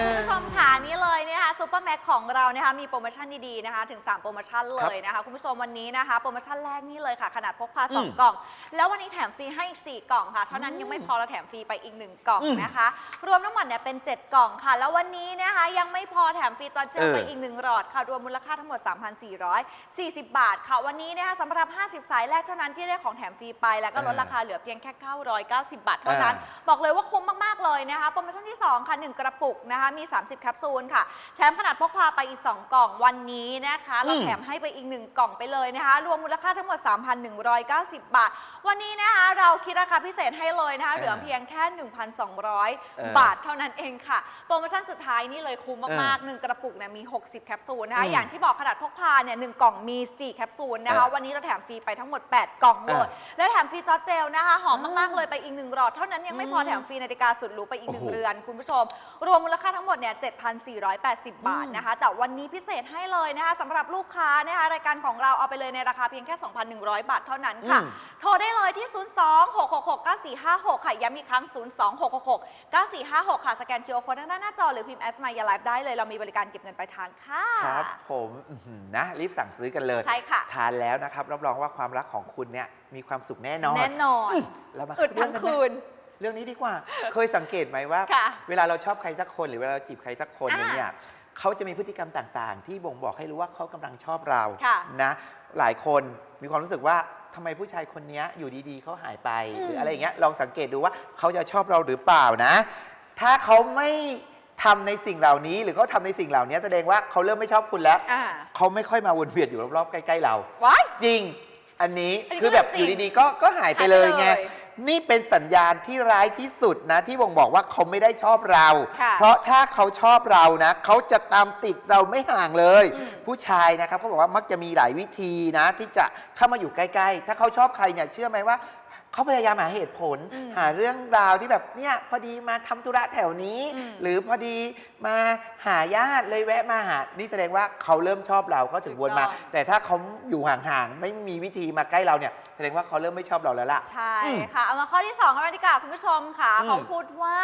คุณผู้ชมค่ะนี่เลย นะคะมีโปรโมชั่นดีๆนะคะถึง 3 โปรโมชั่นเลยนะคะคุณผู้ชมวันนี้นะคะ โปรโมชั่นแรกนี่เลยค่ะ ขนาดพกพาอืม2กล่อง แล้ววันนี้แถมฟรีให้อีก 4 กล่องค่ะ เท่านั้นยังไม่พอเราแถมฟรีไปอีก 1 กล่องอืมนะคะ รวมทั้งหมดเนี่ยเป็น 7 กล่องค่ะ แล้ววันนี้นะคะยังไม่พอแถมฟรีจอเจลเออไปอีก 1 หลอดค่ะรวมมูลค่าทั้งหมด 3,440 บาทค่ะวันนี้นะคะสำหรับ 50 สายแรกเท่านั้นที่ได้ของแถมฟรีไป แล้วก็ลดราคาเหลือเพียงแค่ 990 บาทเท่านั้น บอกเลยว่าคุ้มมากๆเลยนะคะโปรโมชั่นที่2ค่ะ1กระปุกนะคะมี 30แคปซูลค่ะแถมขนาดพกพาไปอีก 2 กล่องวันนี้นะคะ เราอืมแถมให้ไปอีก 1 กล่องไปเลยนะคะ รวมมูลค่าทั้งหมด 3,190 บาท วันนี้นะคะเราคิดราคาพิเศษให้เลยนะคะ เหลือเพียงแค่ 1,200 บาทเท่านั้นเองค่ะ โปรโมชั่นสุดท้ายนี่เลยคุ้มมากๆ 1 กระปุกเนี่ยมี 60 แคปซูลนะคะอืมอย่างที่บอกขนาดพกพาเนี่ยหนึ่งกล่องมี 4 แคปซูลนะคะเออวันนี้เราแถมฟรีไปทั้งหมด 8 กล่องเลยเออและแถมฟรีจอร์จเจลนะคะหอมมากๆเลยไปอีกหนึ่งหลอดเท่านั้นยังไม่พออืมแถมฟรีนาฬิกาสุดหรูไปอีกหนึ่งโอ้โหเรือน คุณผู้ชม รวมมูลค่าทั้งหมดเนี่ย7,480บาทนะคะ แต่วันนี้พิเศษให้เลยนะคะสำหรับลูกค้านะคะรายการของเราเอาไปเลยในราคาเพียงแค่ 2,100 บาทเท่านั้นค่ะ อืม โทรได้เลยที่ 02-666-9456 ค่ะย้ำอีกครั้ง 02-666-9456 ค่ะ สแกน QR Code ทางด้านหน้าจอหรือพิมพ์ S My Your Life ได้เลยเรามีบริการเก็บเงินปลายทางค่ะครับผมอื้อหือนะรีบสั่งซื้อกันเลย ใช่ค่ะทานแล้วนะครับ รับรองว่าความรักของคุณเนี่ยมีความสุขแน่นอนแน่นอนเรามาอึดเรื่ทั้องงกันไหมคืน เรื่องนี้ดีกว่า เคยสังเกตไหมว่า ค่ะเวลาเราชอบใครสักคนหรือเวลาเราจีบใครสักคนหนึงอ่าเนี่ย เขาจะมีพฤติกรรมต่างๆ ที่บ่งบอกให้รู้ว่าเขากำลังชอบเราค่ะนะหลายคนมีความรู้สึกว่าทำไมผู้ชายคนเนี้ยอยู่ดีๆเขาหายไปอืมหรืออะไรอย่างเงี้ยลองสังเกตดูว่าเขาจะชอบเราหรือเปล่านะ ถ้าเขาไม่ทำในสิ่งเหล่านี้ หรือเขาทำในสิ่งเหล่านี้แสดงว่าเขาเริ่มไม่ชอบคุณแล้ว อ่า เขาไม่ค่อยมาวนเวียนอยู่รอบๆใกล้ๆเรา ว้าย จริง อันนี้อันนี้คือแบบก็อยู่จริงดีๆก็ก็หายไปเลยไง หายไปเลย นี่เป็นสัญญาณที่ร้ายที่สุดนะ ที่บ่งบอกว่าเขาไม่ได้ชอบเรา ค่ะเพราะถ้าเขาชอบเรานะ เขาจะตามติดเราไม่ห่างเลย อืม ผู้ชายนะครับเขาบอกว่ามักจะมีหลายวิธีนะ ที่จะเข้ามาอยู่ใกล้ ๆ ถ้าเขาชอบใครเนี่ยเชื่อไหมว่า เขาพยายามหาเหตุผล อืมหาเรื่องราวที่แบบเนี่ยพอดีมาทำธุระแถวนี้ อืม หรือพอดีมาหาญาติเลยแวะมาหา นี่แสดงว่าเขาเริ่มชอบเราเขาถึงวนมาถูกต้องแต่ถ้าเขาอยู่ห่างๆไม่มีวิธีมาใกล้เราเนี่ย แสดงว่าเขาเริ่มไม่ชอบเราแล้วล่ะ ใช่อืมค่ะ เอามาข้อที่2กันเลยดีกว่าคุณผู้ชมค่ะอืม เขาพูดว่า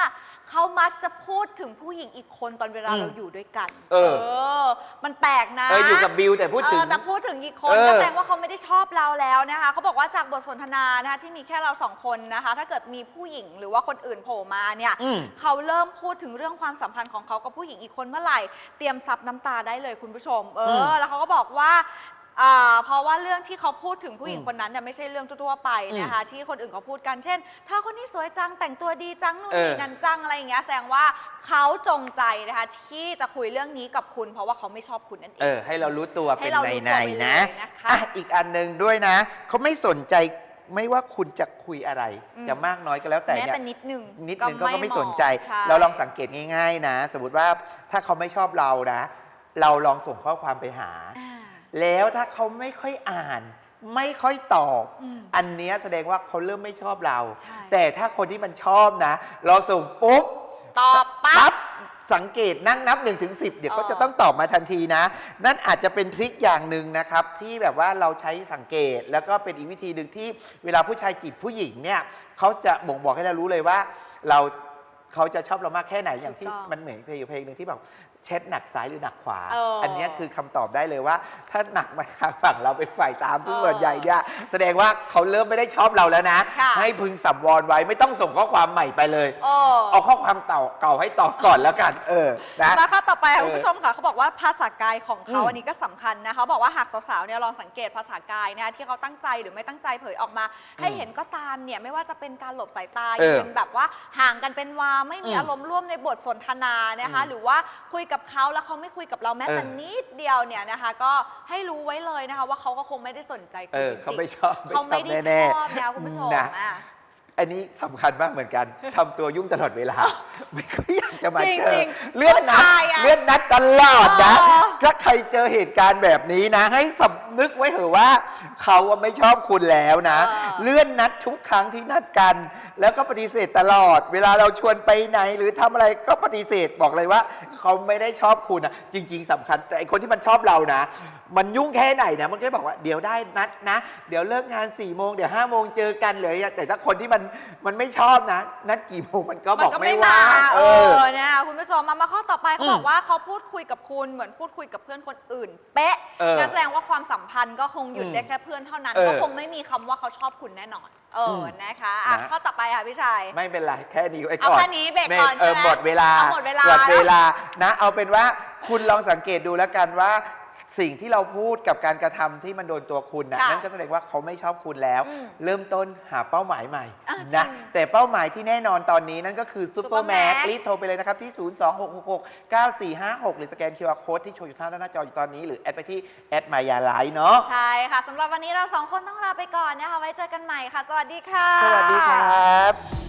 เขามักจะพูดถึงผู้หญิงอีกคนตอนเวลาอืมเราอยู่ด้วยกันเออ อมันแปลกนะ เอออยู่กับบิวแต่พูดถึง เออแต่พูดถึงอีกคนเออก็แสดงว่าเขาไม่ได้ชอบเราแล้วนะคะเขาบอกว่าจากบทสนทนานะคะที่มีแค่เราสองคนนะคะ ถ้าเกิดมีผู้หญิงหรือว่าคนอื่นโผล่มาเนี่ยอืม เขาเริ่มพูดถึงเรื่องความสัมพันธ์ของเขากับผู้หญิงอีกคนเมื่อไหร่ เตรียมซับน้ำตาได้เลยคุณผู้ชม เออมแล้วเขาก็บอกว่า อ่าเพราะว่าเรื่องที่เขาพูดถึงผู้หญิงอืมคนนั้นเนี่ยไม่ใช่เรื่องทั่วๆไปนะคะที่คนอื่นเขาพูดกันเช่นเธอคนนี้สวยจังแต่งตัวดีจังนู่นเออ นี่นั่นจังอะไรอย่างเงี้ยแสดงว่าเขาจงใจนะคะที่จะคุยเรื่องนี้กับคุณ เพราะว่าเขาไม่ชอบคุณนั่นเอเอง อ ให้เรารู้ตัวให้เป็นเราในรู้ในตัวไปเลยนะนะคะอะอีกอันหนึ่งด้วยนะ เขาไม่สนใจไม่ว่าคุณจะคุยอะไร อืม จะมากน้อยก็แล้วแต่แม้เนี่ย แต่นิดหนึ่งนิดนึงก็ก็ไม่สนใจใช่เราลองสังเกตง่าย ๆ นะ สมมติว่าถ้าเขาไม่ชอบเรานะ เราลองส่งข้อความไปหา อ่า แล้วถ้าเขาไม่ค่อยอ่าน ไม่ค่อยตอบ อืมอันเนี้ยแสดงว่าเขาเริ่มไม่ชอบเรา ใช่ แต่ถ้าคนที่มันชอบนะ เราส่งปุ๊บ ตอบปั๊บสังเกตนั่งนับ1นถึงสิเดี๋ยวอ๋อก็จะต้องตอบมาทันทีนะ นั่นอาจจะเป็นทริคอย่างหนึ่งนะครับ ที่แบบว่าเราใช้สังเกตแล้วก็เป็นอีกวิธีหนึ่งที่เวลาผู้ชายจีบผู้หญิงเนี่ยเขาจะบ่งบอกให้เรารู้เลยว่า เราเขาจะชอบเรามากแค่ไหนอย่างที่ถูกต้อง มันเหมือนเพลงอยู่เพลงหนึ่งที่แบบ เช็ดหนักซ้ายหรือหนักขวา เอออัอันเนี้ยคือคำตอบได้เลยว่า ถ้าหนักมาทางฝั่งเราเป็นฝ่ายตามซึ่งเออส่วนใหญ่เนี่ยแสดงว่าเขาเริ่มไม่ได้ชอบเราแล้วนะ ค่ะ ให้พึงสัมวรไว้ไม่ต้องส่งข้อความใหม่ไปเลย โอ้เอาข้อความเก่าเก่าให้ตอบก่อนแล้วกัน เออนะ มาค่ะต่อไปค่ะเออคุณผู้ชมค่ะเขาบอกว่าภาษากายของเขาอืมอันนี้ก็สำคัญนะคะเขาบอกว่าหากสาวๆเนี่ยลองสังเกตภาษากายนะคะที่เขาตั้งใจหรือไม่ตั้งใจเผยออกมา ให้เห็นก็ตามเนี่ยไม่ว่าจะเป็นการหลบสายตาเออยังเป็นแบบว่าห่างกันเป็นวาไม่มีอืมอารมณ์ร่วมในบทสนทนานะคะ อืม หรือว่าคุยกับเขาแล้วเขาไม่คุยกับเราแม้แต่เออนิดเดียวเนี่ยนะคะ ก็ให้รู้ไว้เลยนะคะ ว่าเขาก็คงไม่ได้สนใจคุเอณอจริงๆเขาไม่ชอบเขาไม่ได้ชแน่อบนะคุณผู้ชมนะ อะ อันนี้สำคัญมากเหมือนกันทำตัวยุ่งตลอดเวลา ไม่ค่อยอยากจะมาจริงเจจริองเลื่อนนัดผู้ชายอะเลื่อนนัดตลอดนะเออถ้าใครเจอเหตุการณ์แบบนี้นะ ให้สำนึกไว้เถอะว่า เขาอะไม่ชอบคุณแล้วนะเออเลื่อนนัดทุกครั้งที่นัดกัน แล้วก็ปฏิเสธตลอด เวลาเราชวนไปไหน หรือทำอะไรก็ปฏิเสธบอกเลยว่า เขาไม่ได้ชอบคุณนะจริง ๆสำคัญแต่ไอคนที่มันชอบเรานะมันยุ่งแค่ไหนนะมันก็บอกว่าเดี๋ยวได้นัดนะ เดี๋ยวเลิกงาน4ี่โมงเดี๋ยวห้าโมงเจอกันเลย แต่ถ้าคนที่มันมันไม่ชอบนะ นัดกี่โมงมันก็บอกไม่ว่างเอเอออนะคะคุณผู้ชมมามาข้อต่อไปเขาอืมบอกว่าเขาพูดคุยกับคุณเหมือนพูดคุยกับเพื่อนคนอื่น เป๊ะเอองั้นแสดงว่าความสัมพันธ์ก็คงหยุดอืมได้แค่เพื่อนเท่านั้นเออก็คงไม่มีคำว่าเขาชอบคุณแน่นอน เอออมนะคะอะนะข้อต่อไปค่ะพี่ชัยไม่เป็นไรแค่นี้ไว้ก่อนเอาแค่นี้เบรกก่อนเออใช่ไหมหมดเวลาเอาหมดเวลาหมดเวลานะเอาเป็นว่า คุณลองสังเกตดูแล้วกันว่าสิ่งที่เราพูดกับการกระทำที่มันโดนตัวคุณนะค่ะนั่นก็แสดงว่าเขาไม่ชอบคุณแล้ว อืมเริ่มต้นหาเป้าหมายใหม่อะนะจริงแต่เป้าหมายที่แน่นอนตอนนี้นั่นก็คือซูเปอร์แม็ก Supermax รีบโทรไปเลยนะครับ ที่ 026669456 หรือสแกน QR Code ที่โชว์อยู่ทางด้านหน้าจออยู่ตอนนี้ หรือแอดไปที่แอดมายาไลน์เนาะใช่ค่ะสำหรับวันนี้เราสองคนต้องลาไปก่อนนะคะ ไว้เจอกันใหม่ค่ะ สวัสดีค่ะ สวัสดีครับ